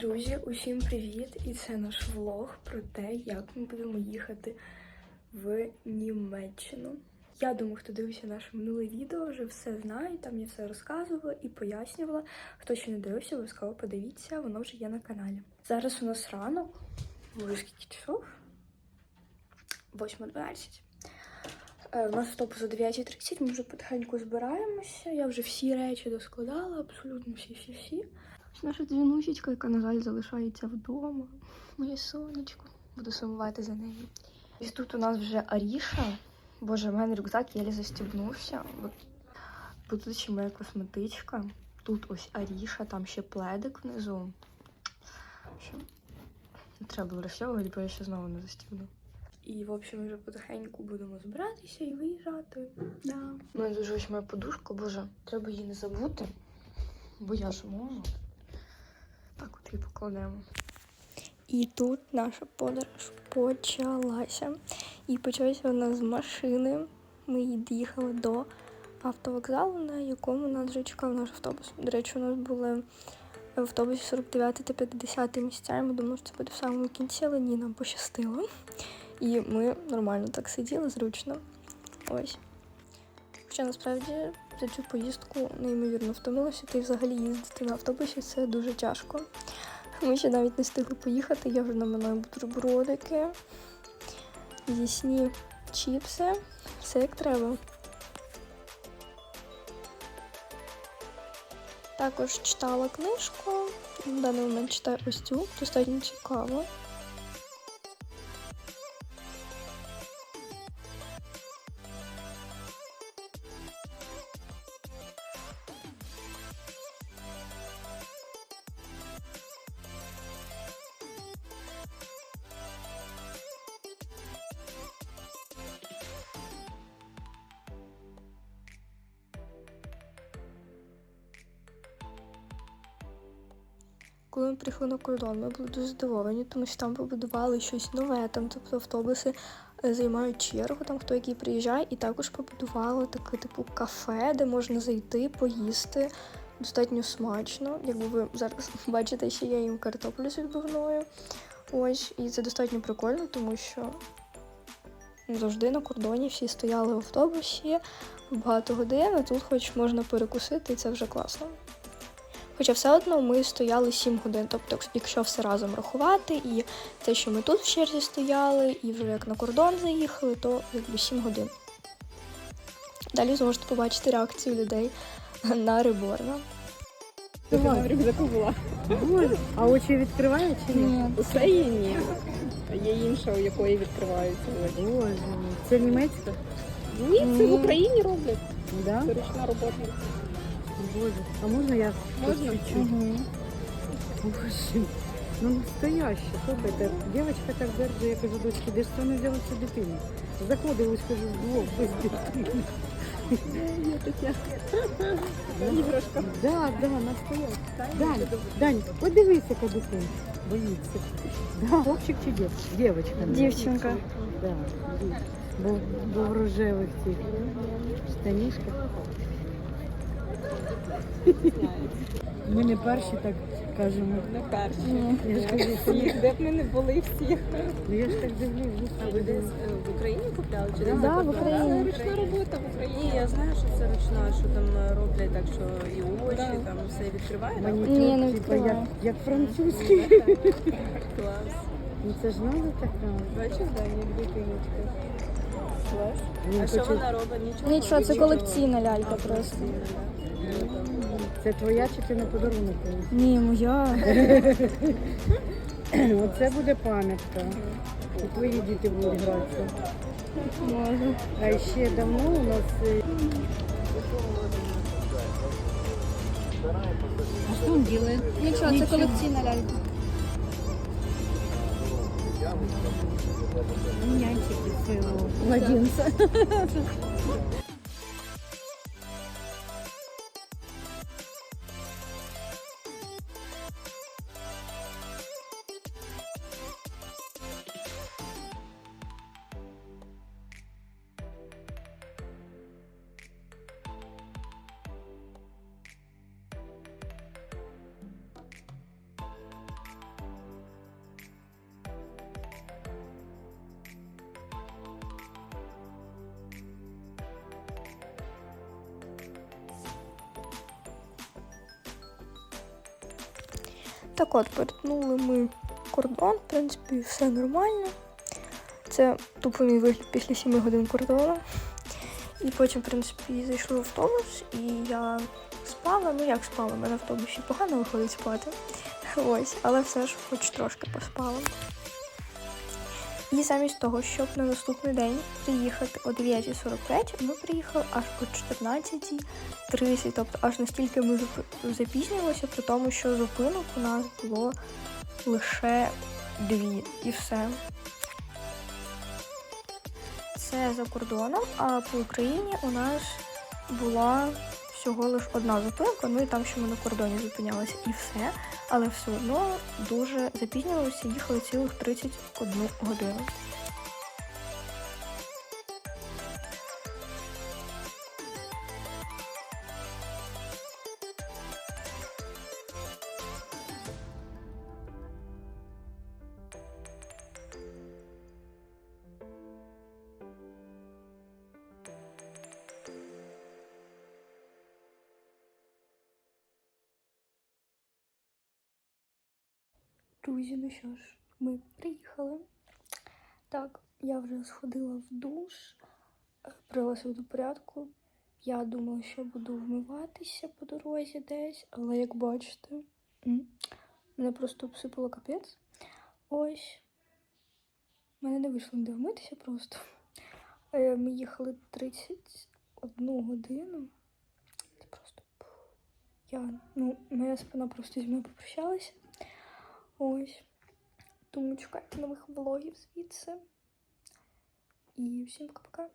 Друзі, усім привіт! І це наш влог про те, як ми будемо їхати в Німеччину. Я думаю, хто дивився наше минуле відео, вже все знає. Там я все розказувала і пояснювала. Хто ще не дивився, обов'язково подивіться, воно вже є на каналі. Зараз у нас ранок, вже скільки часов? 8.12. Е, У нас автобус о 9.30, ми вже потихеньку збираємося. Я вже всі речі доскладала, абсолютно всі-всі-всі. Наша дзвінусічка, яка, на жаль, залишається вдома. Моє сонечко. Буду сумувати за нею. Ось тут у нас вже Аріша. Боже, в мене рюкзак єлі застібнувся. Бо тут ще моя косметичка. Тут ось Аріша, там ще пледик внизу. Що? Не треба було розсьовувати, бо я ще знову не застібну. І, в общем, вже потихеньку будемо збиратися і виїжджати. Да. У мене дуже ось моя подушка, боже, треба її не забути, бо я ж можу. Так от її покладемо. І тут наша подорож почалася. І почалася вона з машини. Ми їхали до автовокзалу, на якому нас вже чекав наш автобус. До речі, у нас були в автобусі 49 та 50 місця. І Ми думали, що це буде в самому кінці, але ні, нам пощастило. І ми нормально так сиділи, зручно. Ось. Хоча насправді за цю поїздку неймовірно втомилася, та й взагалі їздити на автобусі це дуже тяжко. Ми ще навіть не встигли поїхати, я вже наминаю бутербродики, зісні чіпси, все як треба. Також читала книжку, в даний момент читаю ось цю, достатньо цікаво. Коли ми прийшли на кордон, ми були дуже здивовані, тому що там побудували щось нове. Там, тобто автобуси е, займають чергу, там хто який приїжджає, і також побудували таке типу кафе, де можна зайти, поїсти. Достатньо смачно. Якби ви зараз бачите, що я їм картоплю з відбивною. Ось, і це достатньо прикольно, тому що завжди на кордоні всі стояли в автобусі багато годин, а тут хоч можна перекусити, і це вже класно. Хоча все одно ми стояли 7 годин, тобто, якщо все разом рахувати, і те, що ми тут в черзі стояли, і вже як на кордон заїхали, то якби 7 годин. Далі зможете побачити реакцію людей на реборна. Вона рюкзаку була. А очі відкриває чи ні? Усе є ні. Є інша, у якої відкриваються. Боже, це німецька? Ні, це в Україні роблять. Да? Це ручна робота. Боже, а можна я Можна? чуть-чуть? Боже, ну настояще, слухайте, дівчинка так держить, я кажу, дочки, де ж це не взяла цю дитину? Заходила, скажу, вдвох без дитини. Є таке. Іграшка. Да, да, настояще. Дань, Дань, подивися, яка дитина. Боїться. Да. Хлопчик чи дівчинка? Дівчинка. Дівчинка. Да, бо, бо в рожевих цих штанішках. Ми не перші так кажемо. Не перші. Я ж кажу, Всіх, де б ми не були всіх. ну я ж так дивлюсь. А ви десь е, в Україні купляли чи десь да, за в? Україні. Це ручна робота в Україні. Я знаю, що це ручна, що там е, роблять так, що і очі, Да. там все відкриває. Ні, не типа, як, відкриваю. як французький. Клас. Ну це ж надо така. Бачиш, да, як дитиночка. Клас. А що вона робить? Нічого. Нічого, це колекційна лялька просто. Це твоя чи ти на подарунок? Ні, моя. Оце буде пам'ятка. І твої діти будуть гратися. Може. А ще давно у нас е, А що він робить? Нічого, це колекційна лялька. Нянчики своего младенца. Так от, перетнули ми кордон, в принципі, все нормально. Це тупо мій вигляд після 7 годин кордону. І потім, в принципі, зайшли в автобус, і я спала. Ну як спала? в мене в автобусі погано виходить спати. Ось, але все ж хоч трошки поспала. І замість того, щоб на наступний день приїхати о 9.45, ми приїхали аж о 14.30. Тобто аж настільки ми запізнювалися, при тому, що зупинок у нас було лише дві і все. Це за кордоном, а по Україні у нас була всього лише одна зупинка, ну і там, що ми на кордоні зупинялися, і все. Але все одно дуже запізнювалися, їхали цілих 31 годину. Друзі, ну що ж, ми приїхали. Так, я вже сходила в душ, е, привела себе до порядку. Я думала, що буду вмиватися по дорозі десь, але як бачите, мене просто обсипало капець. Ось. У мене не вийшло ніде вмитися просто. Е, Ми їхали 31 годину. Це просто. Я, ну, моя спина просто зі мною попрощалася. Ось. Тому чекайте нових влогів звідси. І всім пока-пока.